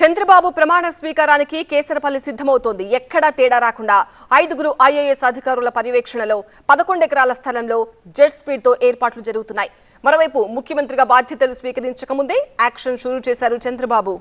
చంద్రబాబు ప్రమాణ స్వీకారానికి కేసరపల్లి సిద్ధమవుతోంది. ఎక్కడా తేడా రాకుండా ఐదుగురు ఐఏఎస్ అధికారుల పర్యవేక్షణలో పదకొండు ఎకరాల స్థలంలో జెట్ స్పీడ్తో ఏర్పాట్లు జరుగుతున్నాయి. మరోవైపు ముఖ్యమంత్రిగా బాధ్యతలు స్వీకరించకముందే యాక్షన్ షురూ చేశారు చంద్రబాబు.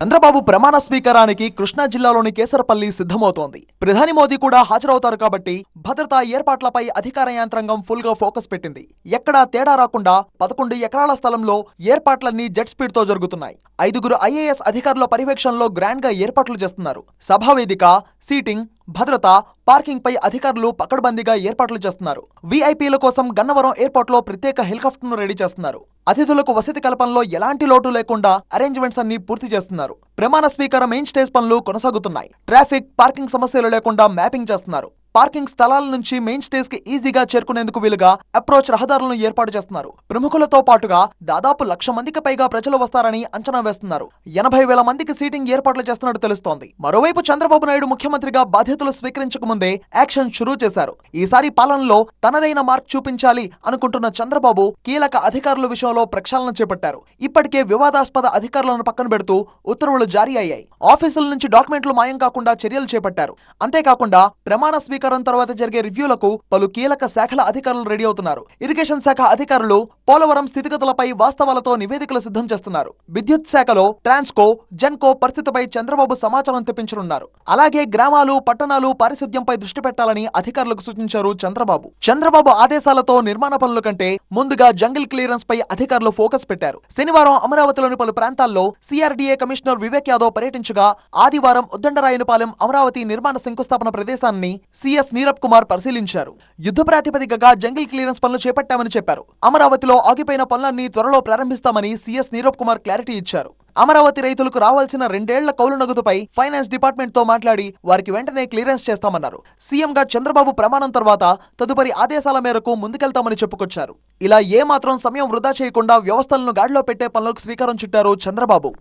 చంద్రబాబు ప్రమాణ స్వీకారానికి కృష్ణా జిల్లాలోని కేసరపల్లి సిద్ధమవుతోంది. ప్రధాని మోదీ కూడా హాజరవుతారు కాబట్టి భద్రతా ఏర్పాట్లపై అధికార యంత్రాంగం ఫుల్గా ఫోకస్ పెట్టింది. ఎక్కడా తేడా రాకుండా పదకొండు ఎకరాల స్థలంలో ఏర్పాట్లన్నీ జెట్ స్పీడ్తో జరుగుతున్నాయి. ఐదుగురు ఐఏఎస్ అధికారుల పర్యవేక్షణలో గ్రాండ్గా ఏర్పాట్లు చేస్తున్నారు. సభావేదిక సీటింగ్ భద్రత పార్కింగ్ పై అధికారులు పకడ్బందీగా ఏర్పాట్లు చేస్తున్నారు. వీఐపీల కోసం గన్నవరం ఎయిర్పోర్ట్లో ప్రత్యేక హెలికాప్టర్ను రెడీ చేస్తున్నారు. అతిథులకు వసతి కల్పనలో ఎలాంటి లోటు లేకుండా అరేంజ్మెంట్స్ అన్ని పూర్తి చేస్తున్నారు. ప్రమాణ స్వీకారం మెయిన్ స్టేజ్ పనులు కొనసాగుతున్నాయి. ట్రాఫిక్ పార్కింగ్ సమస్యలు లేకుండా మ్యాపింగ్ చేస్తున్నారు. పార్కింగ్ స్థలాల నుంచి మెయిన్ స్టేజ్కి ఈజీగా చేరుకునేందుకు వీలుగా అప్రోచ్ రహదారులను ఏర్పాటు చేస్తున్నారు. ప్రముఖులతో పాటుగా దాదాపు లక్ష మందికి పైగా ప్రజలు వస్తారని అంచనా వేస్తున్నారు. ఎనభై వేల మందికి సీటింగ్ ఏర్పాట్లు చేస్తున్నట్టు తెలుస్తోంది. మరోవైపు చంద్రబాబు నాయుడు ముఖ్యమంత్రిగా బాధ్యతలు స్వీకరించక ముందే యాక్షన్ షురూ చేశారు. ఈసారి పాలనలో తనదైన మార్క్ చూపించాలి అనుకుంటున్న చంద్రబాబు కీలక అధికారుల విషయంలో ప్రక్షాళన చేపట్టారు. ఇప్పటికే వివాదాస్పద అధికారులను పక్కన పెడుతూ ఉత్తర్వులు జారీ అయ్యాయి. ఆఫీసుల నుంచి డాక్యుమెంట్లు మాయం కాకుండా చర్యలు చేపట్టారు. అంతేకాకుండా ప్రమాణ స్వీకారం తర్వాత జరిగే రివ్యూలకు పలు కీలక శాఖల అధికారులు రెడీ అవుతున్నారు. ఇరిగేషన్ శాఖ అధికారులు పోలవరం స్థితిగతులపై వాస్తవాలతో నివేదికలు సిద్ధం చేస్తున్నారు. విద్యుత్ శాఖలో ట్రాన్స్కో జెన్కో పరిస్థితిపై చంద్రబాబు సమాచారం తెప్పించనున్నారు. అలాగే గ్రామాలు పట్టణాలు పారిశుద్ధ్యంపై దృష్టి పెట్టాలని అధికారులకు సూచించారు చంద్రబాబు. చంద్రబాబు ఆదేశాలతో నిర్మాణ పనుల కంటే ముందుగా జంగిల్ క్లియరెన్స్ పై అధికారులు ఫోకస్ పెట్టారు. శనివారం అమరావతిలోని పలు ప్రాంతాల్లో సిఆర్డీఏ కమిషనర్ వివేక్ యాదవ్ పర్యటించగా ఆదివారం ఉద్దండరాయనపాలెం అమరావతి నిర్మాణ శంకుస్థాపన ప్రదేశాన్ని సిఎస్ నీరబ్ కుమార్ పరిశీలించారు. యుద్ధ ప్రాతిపదికగా జంగిల్ క్లియరెన్స్ పనులు చేపట్టామని చెప్పారు. అమరావతిలో ఆగిపోయిన పనులన్నీ త్వరలో ప్రారంభిస్తామని సిఎస్ నీరబ్ కుమార్ క్లారిటీ ఇచ్చారు. అమరావతి రైతులకు రావాల్సిన రెండేళ్ళ కౌలు నగదుపై ఫైనాన్స్ డిపార్ట్మెంట్తో మాట్లాడి వారికి వెంటనే క్లియరెన్స్ చేస్తామన్నారు. సీఎంగా చంద్రబాబు ప్రమాణం తర్వాత తదుపరి ఆదేశాల మేరకు ముందుకెళ్తామని చెప్పుకొచ్చారు. ఇలా ఏమాత్రం సమయం వృధా చేయకుండా వ్యవస్థలను గాడిలో పెట్టే పనులకు శ్రీకారం చుట్టారు చంద్రబాబు.